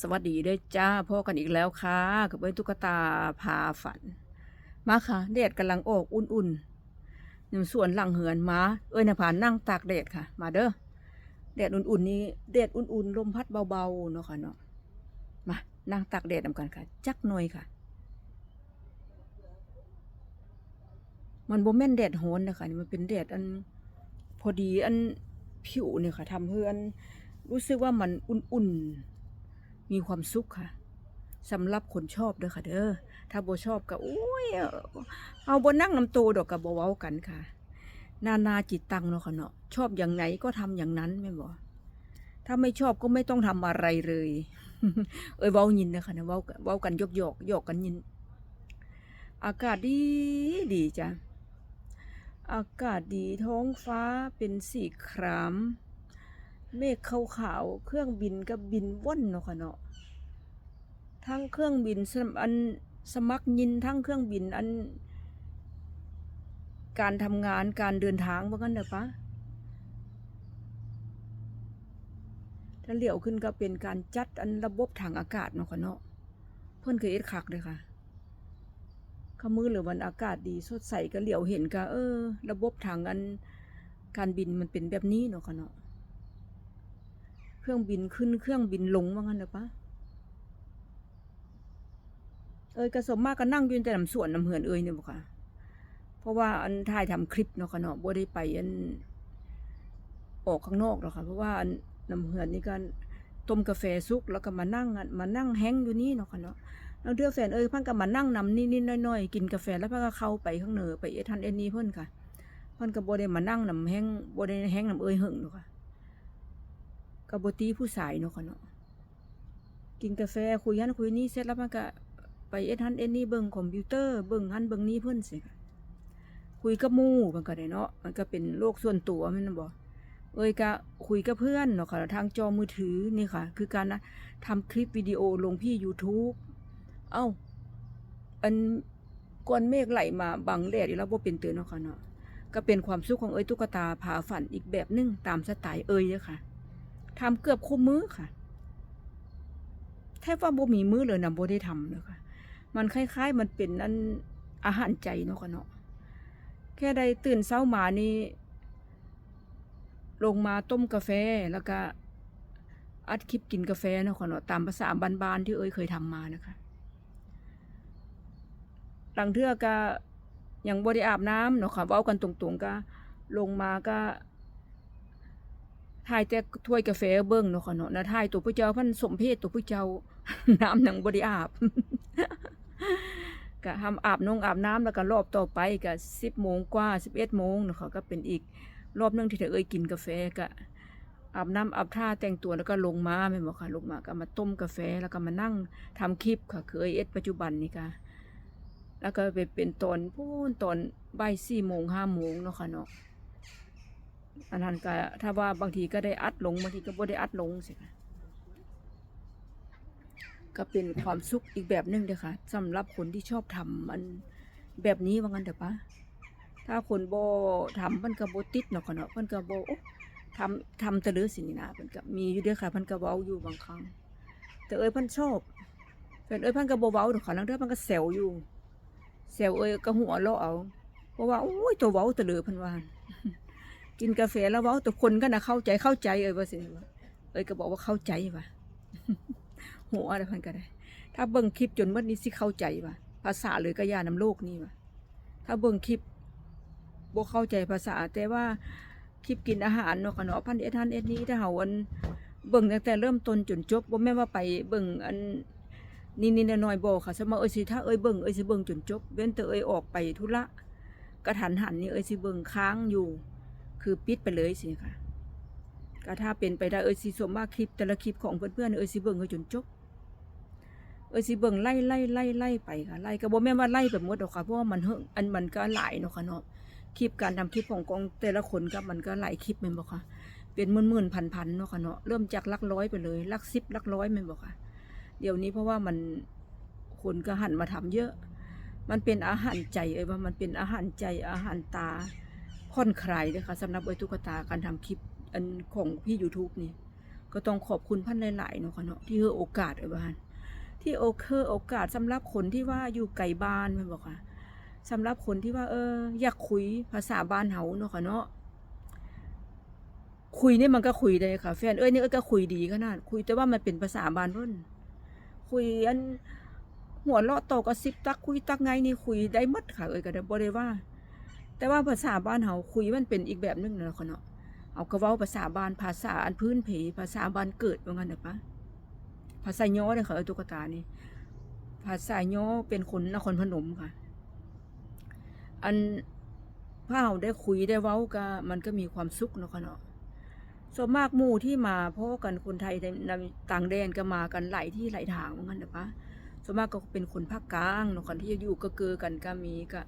สวัสดีด้วยจ้าพ่อกันอีกแล้วค่ะกับเบ้ตุ๊กตาพาฝัน มาค่ะแดดกำลังออกอุ่นๆอยู่ส่วนหลังเหือนมาเอ้ยนภานนั่งตากแดดค่ะ มาเด้อแดดอุ่นๆนี้แดดอุ่นๆลมพัดเบาๆเนาะค่ะเนาะมานั่งตากแดดนำกันค่ะ จักหน่อยค่ะ มันบ่แม่นแดดโหนนะคะนี่มันเป็นแดดอัน พอดีอันผิวเนี่ยค่ะทำให้อันรู้สึกว่ามันอุ่นๆ มีความสุขค่ะสำหรับคนชอบเด้อค่ะ เด้อถ้าบ่ชอบก็โอ้ยเอาบ่นั่งน้ำโตดอกก็บ่เว้ากันค่ะ นานาจิตตังเนาะค่ะเนาะชอบอย่างไหนก็ทำอย่างนั้นแม่บ่ถ้าไม่ชอบก็ไม่ต้องทำอะไรเลย เอ้ยเว้ายินนะคะนะเว้าเว้ากันยกหยอกหยอกกันยิน อากาศดีดีจ้ะอากาศดีท้องฟ้าเป็นสีคราม เมฆขาวๆเครื่องบินก็บินว่อนเนาะค่ะเนาะ ทั้งเครื่องบินอันสมัครยินทั้งเครื่องบินอัน การทำงานการเดินทางว่ากันเด้อปะถ้าเหลียวขึ้นก็เป็นการจัดอันระบบทางอากาศเนาะค่ะเนาะเพิ่นเคยเอ็ดคักเลยค่ะขมือหรือวันอากาศดีสดใสก็เหลียวเห็นก็เออ ระบบทางอันการบินมันเป็นแบบนี้เนาะค่ะเนาะเครื่องบินขึ้นเครื่องบินลงว่างั้นเด้อปะ เอ้ยกระสมมากก็นั่งยู่แต่ลำสวนลำเหือนเอ้ยเนี่ยบ่ค่ะ เพราะว่าอันถ่ายทำคลิปเนาะค่ะเนาะบ่ได้ไปอันออกข้างนอกหรอกค่ะ เพราะว่าอันลำเหือนนี่ก็ต้มกาแฟสุกแล้วก็มานั่งอันมานั่งแห้งอยู่นี่เนาะค่ะเนาะแล้วเดือแฟนเอ้ยพันก็มานั่งนำนิดๆน้อยๆกินกาแฟแล้วพันก็เข้าไปข้างเหนือไปเอทันเอ็ดนี้เพิ่นค่ะเพิ่นก็บ่ได้มานั่งนำแห้งบ่ได้แห้งนำเอ้ยหึงเนาะค่ะก็บ่ตีผู้สายเนาะค่ะเนาะกินกาแฟคุยหันคุยนี่เสร็จแล้วพันก็ ไปเอ็ดทันเอ็ดนี้เบิ่งคอมพิวเตอร์เบิ่งหันเบิ่งนี้เพิ่อนสิค่ะคุยกับมู่มันก็ได้เนาะมันก็เป็นโลกส่วนตัวม่นบ่เอ้ยก็คุยกับเพื่อนเนาะค่ะทางจอมือถือนี่ค่ะ คือการนะทำคลิปวิดีโอลงพี่ YouTube เอ้า อันก้อนเมฆไหลมาบังแดดอีกแล้วบ่เป็นเตือนเนาะค่ะเนาะก็เป็นความสุขของเอ้ยตุ๊กตาผาฝันอีกแบบนึงตามสไตล์เอ้ยเด้อค่ะทำเกือบคู่มือค่ะแทบว่าบ่มีมือเลยนะบ่ได้ทำเลยค่ะ มันคล้ายๆ มันเป็นอันอาหารใจเนาะค่ะเนาะแค่ได้ตื่นเช้ามานี่ลงมาต้มกาแฟแล้วก็อัดคลิปกินกาแฟเนาะค่ะเนาะตามภาษาบ้านๆที่เอ้ยเคยทำมานะคะ หลังเทือก็อยังบ่ได้อาบน้ำเนาะค่ะเว้ากันตรงๆก็ลงมาก็ถ่ายแต่ถ้วยกาแฟเบิ่งเนาะค่ะเนาะนะถ่ายตัวผู้เจ้าพันสมเพศตัวผู้เจ้าน้ำหนังบ่ได้อาบ ก็ทำอาบนงอาบน้ำแล้วก็รอบต่อไปก็10โมงกว่า11โมงเนาะคะก็เป็นอีกรอบหนึงที่เธอเอ้ยกินกาแฟก็อาบน้ำอาบท่าแต่งตัวแล้วก็ลงมาแม่นบ่ค่ะลงมาก็มาต้มกาแฟแล้วก็มานั่งทำคลิปค่ะคือเอ้ยเอ็ดปัจจุบันนี่ค่ะแล้วก็ไปเป็นตอนพูนตอนบ่ายสี่โมงห้าโมงเนาะค่ะเนาะอันนั้นก็ถ้าว่าบางทีก็ได้อัดลงบางทีก็บ่ได้อัดลงสิค่ะ ก็เป็นความสุขอีกแบบหนึงเด้อค่ะสำหรับคนที่ชอบทำมันแบบนี้ว่างั้นเด้อปะถ้าคนโบทำมันก็บ่ติดเนาะค่ะเนาะเพิ่นก็โอ๊ะทำทำต่เลือสินี่นะเพิ่นก็มีอยู่เด้อค่ะเพิ่นก็เว้าอยู่บางครั้ง แต่เอ้ยพิ่นชอบเพิ่นเอ้ยพิ่นก็บ่เว้าดอกค่ะลางเทื่อเพิ่นก็แซวอยู่แซวเอ้ยก็หัวเราะเอาเพราะว่าโอ้ยตัวเว้าตะลือพันวานกินกาแฟแล้วเว้าแต่คนก็น่ะเข้าใจเข้าใจเอ้ยว่าสิว่าเอ้ยก็บอกว่าเข้าใจว่ะ หัวอะไรพันก็ได้ ถ้าเบิ่งคลิปจนหมดนี้สิเข้าใจว่ะภาษาเลยก็ยาน้ำโลกนี่ว่ะถ้าเบิ่งคลิปบ่เข้าใจภาษา แต่ว่าคลิปกินอาหารเนาะค่ะเนาะพันเอ็ดทันเอ็ดนี้ถ้าเฮาอันเบิ่งตั้งแต่เริ่มต้นจนจบบ่แม่นว่าไปเบิ่งอันนี่นี่น้อยบอกค่ะสมมติเอ้ยสิถ้าเอ้ยเบิ่งเอ้ยสิเบิ่งจนจบ เว้นแต่เอ้ยออกไปธุระกระทันหันนี่เอ้ยสิเบิ่งค้างอยู่ คือปิดไปเลยสิค่ะก็ถ้าเป็นไปได้เอ้ยสิสมมากคลิปแต่ละคลิปของเพื่อนๆเอ้ยสิเบิ่งเอ้ยจนจบ เอ้ยสิเบิ่งไล่ไล่ไล่ไล่ไปค่ะไล่ก็บ่แม่นว่าไล่แบบหมดหรอกค่ะเพราะว่ามันเฮงอันมันก็หลายเนาะค่ะเนาะคลิปการทำคลิปของกองแต่ละคนก็มันก็หลายคลิปแม่นบ่ค่ะ เป็นหมื่นๆพันๆเนาะค่ะเนาะเริ่มจากลักร้อยไปเลยลักสิบลักร้อยแม่นบ่ค่ะ เดี๋ยวนี้เพราะว่ามันคนก็หันมาทำเยอะ มันเป็นอาหารใจเอ้ยว่ามันเป็นอาหารใจอาหารตาผ่อนคลายเลยค่ะสำหรับเอ้ตุ๊กตาการทำคลิปอันของพี่ YouTube นี่ก็ต้องขอบคุณพันหลายๆเนาะค่ะเนาะที่ให้โอกาสไอ้บ้าน ที่โอเคอโอกาสสำหรับคนที่ว่าอยู่ไกลบ้านม่นบอกค่ะสำหรับคนที่ว่า เออ อยากคุยภาษาบ้านเฮาเนาะค่ะเนาะคุยนี่มันก็คุยได้ค่ะแฟนเอ้ยนี่เอ้ยก็คุยดีขนาดคุยแต่ว่ามันเป็นภาษาบ้านเพิ่นคุยอันหัวเราะโตก็ซิบตักคุยตักไงนี่คุยได้หมดค่ะเอ้ยก็ได้บ่ได้ว่า แต่ว่าภาษาบ้านเฮาคุยมันเป็นอีกแบบนึงเนาะค่ะเนาะเอาก็เว้าภาษาบ้านภาษาอันพื้นเพภาษาบ้านเกิดว่างั้นน่ะปะ ภาษาย้อเด้อค่ะเอ้ยตุ๊กตานี่ภาษาย้อเป็นคนนครพนมค่ะ อันถ้าเราได้คุยได้เว้าก็มันก็มีความสุขเนาะค่ะเนาะส่วนมากหมู่ที่มาเพราะกันคนไทยในต่างแดนก็มากันหลายที่หลายทางเหมือนกันนะปะส่วนมากก็เป็นคนภาคกลางเนาะค่ะที่อยู่ก็เกือกันก็มีก็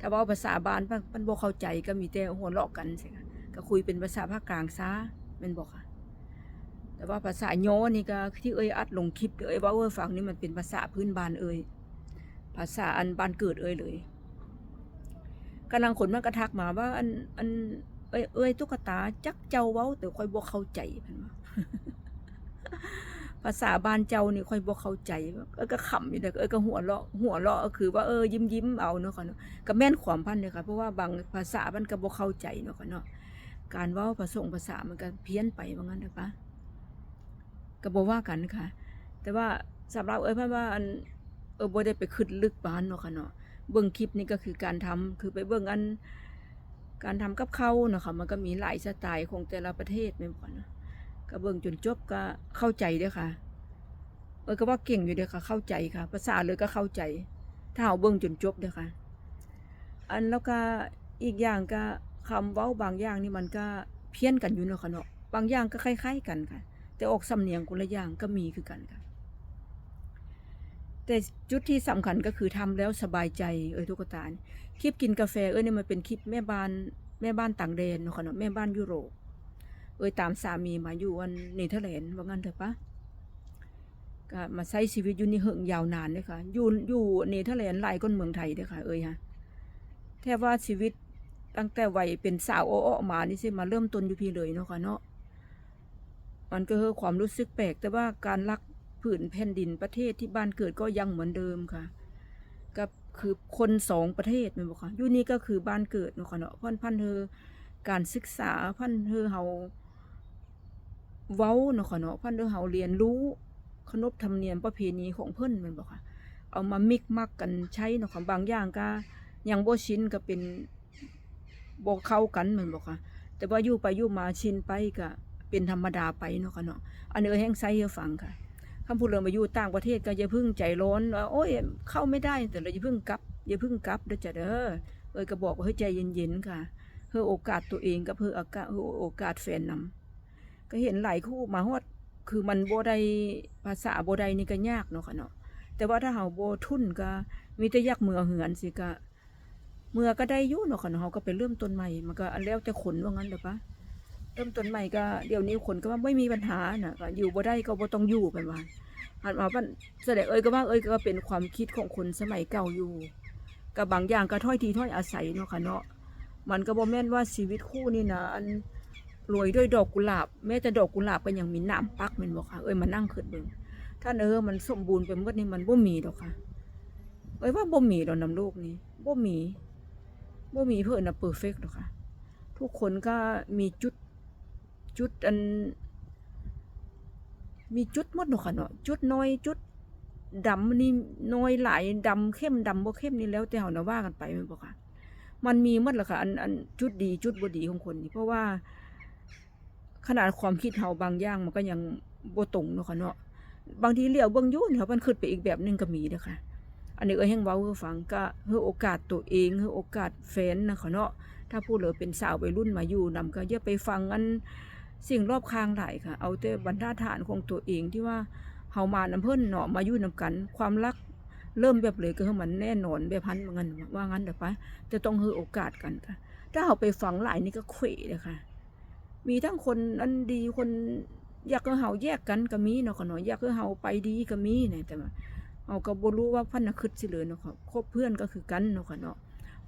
ถ้าเว้าภาษาบ้านมันบ่เข้าใจก็มีแต่หัวเราะกันสิก็คุยเป็นภาษาภาคกลางซะแม่นบ่ค่ะ แต่ว่าภาษาโยนี่ก็ที่เอ้ยอัดลงคลิปเอ้ยว่าเอ้ยฟังนี่มันเป็นภาษาพื้นบ้านเอ้ยภาษาอันบ้านเกิดเอ้ยเลยกำลังคนมันกระทักมาว่า อันอันเอ้ยเอ้ยตุ๊กตาจักเจ้าเว้า แต่ค่อยบ่เข้าใจเพิ่นว่าภาษาบ้านเจ้านี่ค่อยบ่เข้าใจเอ้ยก็ขำอยู่แต่เอ้ยก็หัวเราะหัวเราะก็คือว่าเออยิ้มยิ้มเอาเนาะค่ะเนาะก็แม่นความพันเลยค่ะเพราะว่าบางภาษามันก็บ่เข้าใจเนาะค่ะเนาะการว้าผสมภาษามันก็เพี้ยนไปว่างั้นเถอะปะ ก็บ่ว่ากันค่ะ แต่ว่าสำหรับเอ้ยเพิ่นว่าอันเออบ่ได้ไปคิดลึกปานเนาะค่ะเนาะเบิ่งคลิปนี่ก็คือการทำคือไปเบิ่งอัน การทำกับเข้าเนาะค่ะมันก็มีหลายสไตล์ของแต่ละประเทศแม่นบ่เนาะก็เบิ่งจนจบก็เข้าใจเด้อค่ะ เออก็ว่าเก่งอยู่เด้อค่ะ เข้าใจค่ะ ภาษาเลยก็เข้าใจ ถ้าเอาเบิ่งจนจบเด้อค่ะ อันแล้วก็อีกอย่างก็คำเว้าบางอย่างนี่มันก็เพี้ยนกันอยู่เนาะค่ะเนาะบางอย่างก็คล้ายๆกันค่ะ แต่ออกสำเนียงคนละอย่างก็มีคือกันค่ะ แต่จุดที่สำคัญก็คือทำแล้วสบายใจเอ้ยทุกตาคลิปกินกาแฟเอ้ยเนี่ยมันเป็นคลิปแม่บ้านแม่บ้านต่างแดนเนาะค่ะเนาะแม่บ้านยุโรป เอ้ยตามสามีมาอยู่อันเนเธอร์แลนด์ว่างั้นเถอะปะก็มาใช้ชีวิตอยู่นี่เหิงยาวนานเลยค่ะอยู่อยู่เนเธอร์แลนด์หลายคนเมืองไทยเด้อค่ะ เอ้ยฮะแทบว่าชีวิตตั้งแต่วัยเป็นสาวอ้อมานี่สิมาเริ่มต้นอยู่พี่เลยเนาะค่ะเนาะ มันก็คือความรู้สึกแปลก แต่ว่าการรักผืนแผ่นดินประเทศที่บ้านเกิดก็ยังเหมือนเดิมค่ะกับคือคนสองประเทศแม่นบ่ค่ะยู่นี่ก็คือบ้านเกิดเนาะค่ะเนาะพันพันเธอการศึกษาพันเธอเฮาเว้าเนาะค่ะเนาะพันเธอเฮาเรียนรู้ขนบธรรมเนียมประเพณีของเพิ่นแม่นบ่ค่ะ เอามามิกมักกันใช้เนาะค่ะบางอย่างก็ยังโบชินก็เป็นบ่เข้ากันแม่นบ่ค่ะ แต่ว่าอยู่ไปอยู่มาชินไปก็ เป็นธรรมดาไปเนาะค่ะเนาะอันนี้เอ้ยแห้งไซให้ฟังค่ะคำพูดเรื่องมาอยู่ต่างประเทศก็อย่าพึ่งใจร้อนว่าโอ้ยเข้าไม่ได้แต่เราอย่าพึ่งกลับอย่าพึ่งกลับเด้อจ้ะเด้อเอ้ยก็บอกว่าเฮ้ยใจเย็นๆค่ะเพื่อโอกาสตัวเองกับเพื่อโอกาสโอกาสแฟนนำก็เห็นหลายคู่มาฮอดคือมันโบได้ภาษาโบได้นี่ก็ยากเนาะค่ะเนาะแต่ว่าถ้าเฮาโบทุ่นก็มีแต่ยักเมือเหือนสิก็เมื่อก็ได้ยู่เนาะค่ะเนาะเฮาก็ไปเริ่มต้นใหม่มันก็อันแล้วแต่คนว่างั้นเด้อปะ เริ่มต้นใหม่ก็เดี๋ยวนี้คนก็ว่าไม่มีปัญหานะก็อยู่บ่ได้ก็บ่ต้องอยู่ไปว่าหันมาว่าแสดงเอ้ยก็ว่าเอ้ยก็เป็นความคิดของคนสมัยเก่าอยู่กับบางอย่างก็ถ้อยทีถ้อยอาศัยเนาะค่ะเนาะมันก็บ่แม่นว่าชีวิตคู่นี่นะอันรวยด้วยดอกกุหลาบแม้แต่ดอกกุหลาบก็ยังมีน้ำปักม่นบ่ค่ะเอ้ยมานั่งคิดเบิ่งถ้าเออมันสมบูรณ์ไปหมดนี่มันบ่มีดอกค่ะเอ้ยว่าบ่มีดอกนำโลกนี้บ่มีบ่มีเพิ่นน่ะเพอร์เฟกต์ดอกค่ะ ทุกคนก็มีจุด จุดอัน มีจุดมดเนาะค่ะเนาะจุดน้อยจุดดำนี่น้อยหลายดำเข้มดำบ่เข้มนี่แล้วแต่เฮานะว่ากันไปแม่นบ่ค่ะ มันมีหมดแหละค่ะอันอันจุดดีจุดบ่ดีของคนนี่เพราะว่า ขนาดความคิดเฮาบางอย่างมันก็ยังบ่ตรงเนาะค่ะเนาะบางทีเลี้ยวเบิ่งยู่นี่มันคิดไปอีกแบบนึงก็มีเด้อค่ะอันนี้เอ้ยแฮงเว้าให้ฟังก็ให้โอกาสตัวเองให้โอกาสแฟนนะค่ะเนาะถ้าพูดเลยเป็นสาววัยรุ่นมาอยู่นำก็อย่าไปฟังอัน สิ่งรอบข้างหลายค่ะ เอาแต่บรรทัดฐานของตัวเองที่ว่าเฮามานำเพิ่นเนาะมาอยู่นำกัน ความรักเริ่มแบบเลยก็คือมันแน่นอนแบบพันว่างั้นว่างั้นเด้อปะจะต้องให้โอกาสกันค่ะ ถ้าเฮาไปฟังหลายนี่ก็เขวเลยค่ะ มีทั้งคนอันดีคนอยากให้เฮาแยกกันก็มีเนาะค่ะเนาะอยากให้เฮาไปดีก็มีเนี่ยแต่ว่าเฮาก็บ่รู้ว่าพันน่ะคิดสิเลยเนาะค่ะคบเพื่อนก็คือกันเนาะค่ะเนาะ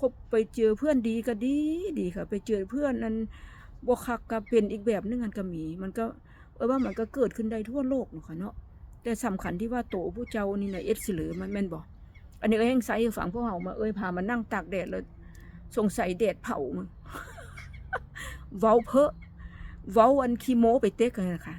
คบไปเจอเพื่อนดีก็ดีดีค่ะ ไปเจอเพื่อนนั้น บวคักก็เป็นอีกแบบนึงกันก็มี มันก็เอ้ยว่ามันก็เกิดขึ้นได้ทั่วโลกเนาะค่ะเนาะแต่สำคัญที่ว่าโตผู้เจ้านี่นะเอ็ดสิเหลือมันแม่นบ่อันนี้เอ้ยแหงไสให้ฟังพวกเฮามาเอ้ยพามานั่งตากแดดเลยสงสัยแดดเผามึงเว้าเพ้อเว้าอันขี้โม้ไปเต็กเลยนะคะ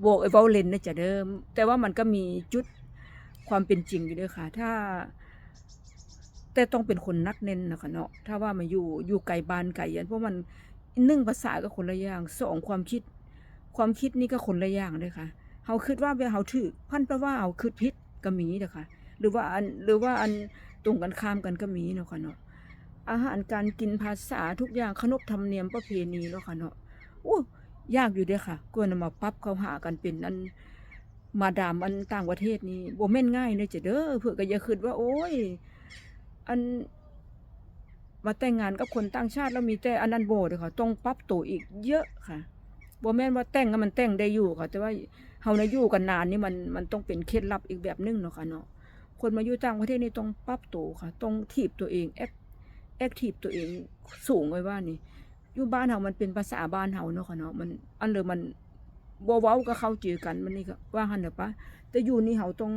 โบกไอ้เว้าเล่นนะจะเดิม แต่ว่ามันก็มีจุดความเป็นจริงอยู่ด้วยค่ะ ถ้า แต่ต้องเป็นคนนักเน้นนะคะเนาะถ้าว่ามาอยู่อยู่ไกลบ้านไกลยันเพราะมัน หนึ่งภาษาก็คนละอย่างสองความคิด ความคิดนี่ก็คนละอย่างเลยค่ะเฮาคิดว่าเวลาเฮาถือพันแปลว่าเฮาคิดผิดก็มีเด้อค่ะ หรือว่าอันหรือว่าอันตรงกันข้ามกันก็มีเนาะค่ะเนาะอาหารการกินภาษาทุกอย่างขนบธรรมเนียมประเพณีเนาะค่ะเนาะโอ้ยากอยู่เด้อค่ะกวนมาปรับเข้าหากันเป็นอันมาดามอันต่างประเทศนี่บ่แม่นง่ายเด้อจ้ะเด้อเพื่อก็อย่าคิดว่า โอ้ย อัน มาแต่งงานกับคนต่างชาติแล้วมีแต่อันนั้นโบเด้อค่ะต้องปรับตัวอีกเยอะค่ะโบแม่นว่าแต่งแล้วมันแต่งได้อยู่ค่ะ แต่ว่าเฮานอยู่กันนานนี่มันมันต้องเป็นเคล็ดลับอีกแบบหนึงเนาะค่ะเนาะคนมาอยู่ต่างประเทศนี่ต้องปรับตัวค่ะ ต้องถีบตัวเองแอคแอคทีฟตัวเองสูงไว้ว่านี่อยู่บ้านเฮามันเป็นภาษาบ้านเฮาเนาะค่ะเนาะมันอันเลยมันบ่เว้าก็เข้าใจกันมันนี่ก็ว่าหันเด้อปะแต่อยู่นี่เฮาต้อง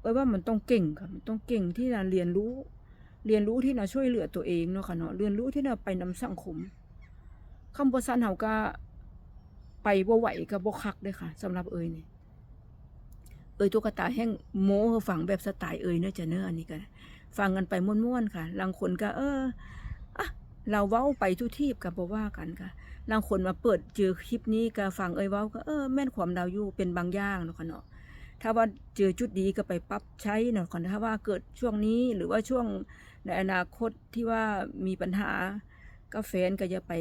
เอ้ยว่ามันต้องเก่งค่ะ มันต้องเก่งที่จะเรียนรู้ เรียนรู้ที่จะช่วยเหลือตัวเองเนาะค่ะเนาะเรียนรู้ที่จะไปนำสังคมคำบ่ซันเฮาก็ไปบ่ไหวก็บ่คักเด้ค่ะสำหรับเอ้ยนี่เอ้ยตุ๊กตาแห้งโม้ฟังแบบสไตล์เอ้ยเนาะจ้ะเนาะอันนี้ก็ฟังกันไปม่วนๆค่ะบางคนก็เอออะเราเว้าไปทุกทีบก็บ่ว่ากันค่ะบางคนมาเปิดเจอคลิปนี้ก็ฟังเอ้ยเว้าก็เออแม่นความดาวอยู่เป็นบางอย่างเนาะค่ะเนาะ ถ้าว่าเจอจุดดีก็ไปปรับใช้เนาะก่อนถ้าว่าเกิดช่วงนี้หรือว่าช่วงในอนาคตที่ว่ามีปัญหาก็แฟนก็จะไป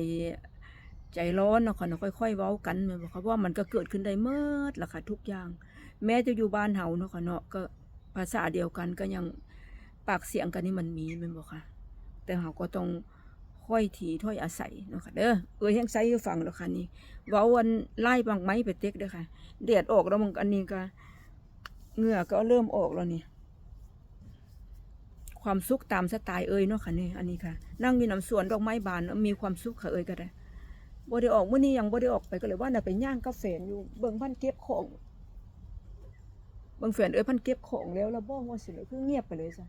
ใจร้อนเนาะค่ะเนาะค่อยๆเว้ากันแม่นบ่ค่ะเพราะว่ามันก็เกิดขึ้นได้เมิดล่ะค่ะทุกอย่าง แม้จะอยู่บ้านเฮาเนาะค่ะเนาะก็ภาษาเดียวกันก็ยังปากเสียงกันนี่มันมีแม่นบ่ค่ะ แต่เฮาก็ต้องค่อยทีถ้อยอาศัยเนาะค่ะเด้อเอ้ยแฮงใส่ฟังแล้วค่ะนี่เว้าวันไล่บางไม้ไปเต็กเด้อค่ะแดดออกแล้วมันอันนี้ก็ เหงื่อก็เริ่มออกแล้วนี่ ความสุขตามสไตล์เอ่ยเนาะค่ะนี่ อันนี้ค่ะ นั่งอยู่น้ำสวนดอกไม้บานมีความสุขค่ะเอ่ยก็ได้บ่ได้ออกเมื้อนี้ยังบ่ได้ออกไปก็เลยว่าน่ะไปย่างกาแฟอยู่เบิ่งพันเก็บของเบิ่งแฟนเอ้ยพันเก็บของแล้วแล้วบ่ว่าสิเลยคือเงียบไปเลยซะ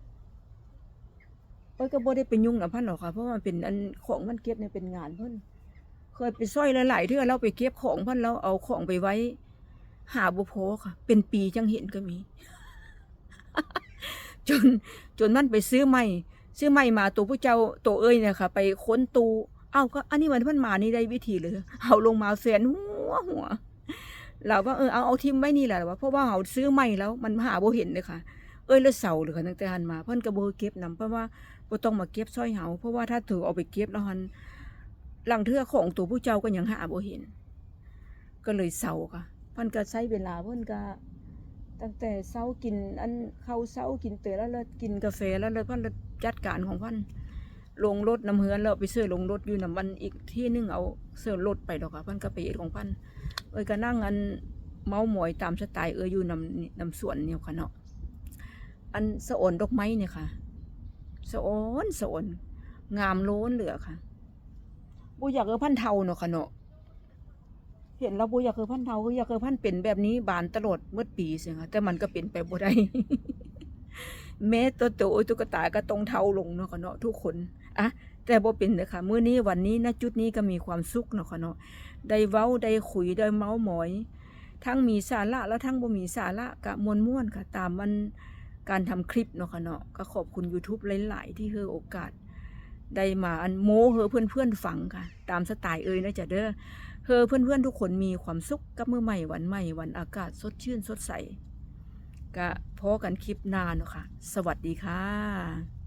เอ้ยก็บ่ได้ไปยุ่งกับพันหรอกค่ะเพราะมันเป็นอันของมันเก็บเนี่ยเป็นงานเพิ่นเคยไปซอยหลายๆเทื่อเราไปเก็บของพิ่นแล้วเอาของไปไว้ หาบ่พอค่ะ เป็นปีจังเห็นก็มี จนจนมันไปซื้อใหม่ซื้อใหม่มาตัวผู้เจ้าตัวเอ้ยเนี่ยค่ะ ไปค้นตูเอ้าก็ อันนี้มันเพิ่นมานี่ได้วิธีเลยเอาลงมาแฟนหัวหัวเราว่าเออเอาเอาทิมไว้นี่แหละว่าเพราะว่าเขาซื้อใหม่แล้วมันหาบ่เห็นเลยค่ะ เอ้ยแล้วเสาเลยค่ะตั้งแต่หันมาเพิ่นก็บ่เก็บนํเพราะว่าบ่ต้องมาเก็บซอยเฮาเพราะว่าถ้าถือเอาไปเก็บแล้วหันหลังเทือของตัวผู้เจ้าก็ยังหาบ่เห็น ก็เลยเศร้าค่ะ พิ่นก็ใช้เวลาเพิ่นก็ตั้งแต่เช้ากินอันเข้าเช้ากินเตอแล้วแล้วกินกาแฟแล้วแล้วพิ่นเลยจัดการของพิ่นลงรถน้ำเฮือนแล้วไปเซื้อลงรถอยู่น้ำมันอีกที่นึงเอาเสื้อรถไปดอกค่ะพิ่นก็ไปเอ็ดของพิ่นเอ้ยก็นั่งอันเมาหมอยตามสไตล์เอ้ยอยู่น้ำน้ำสวนเนี่ยค่ะเนาะอันสะอ่อนดอกไม้เนี่ยค่ะสะอ่อนสะอ่อนงามโล้นเหลือค่ะบ่อยากเออพันเทาเนาะค่ะเนาะ เห็นแล้วบ่อยากเคือพันเทาคืออยากเคือพันเป็นแบบนี้บานตลอดเมื่อปีเสียค่ะแต่มันก็เป็นไปบ่ได้แม้ตัวโตตุ๊กตาก็ต้องเทาลงเนาะค่ะเนาะทุกคนอะแต่บ่เป็นเด้อค่ะมื้อนี้วันนี้ณจุดนี้ก็มีความสุขเนาะค่ะเนาะได้เว้าได้คุยได้เมาหมอย ทั้งมีสาระแล้วทั้งบ่มีสาระก็ม่วนค่ะ ตามมันการทำคลิปเนาะค่ะเนาะก็ขอบคุณ YouTube หลาย ๆ ที่ให้โอกาส ได้มาอันโม้เฮอเพื่อนๆฟังค่ะ ตามสไตล์เอ่ยนะจ๊ะเด้อ เธอเพื่อนๆทุกคนมีความสุขกับมือใหม่วันใหม่วันอากาศสดชื่นสดใสก็พอกันคลิปหน้าเนาะค่ะ สวัสดีค่ะ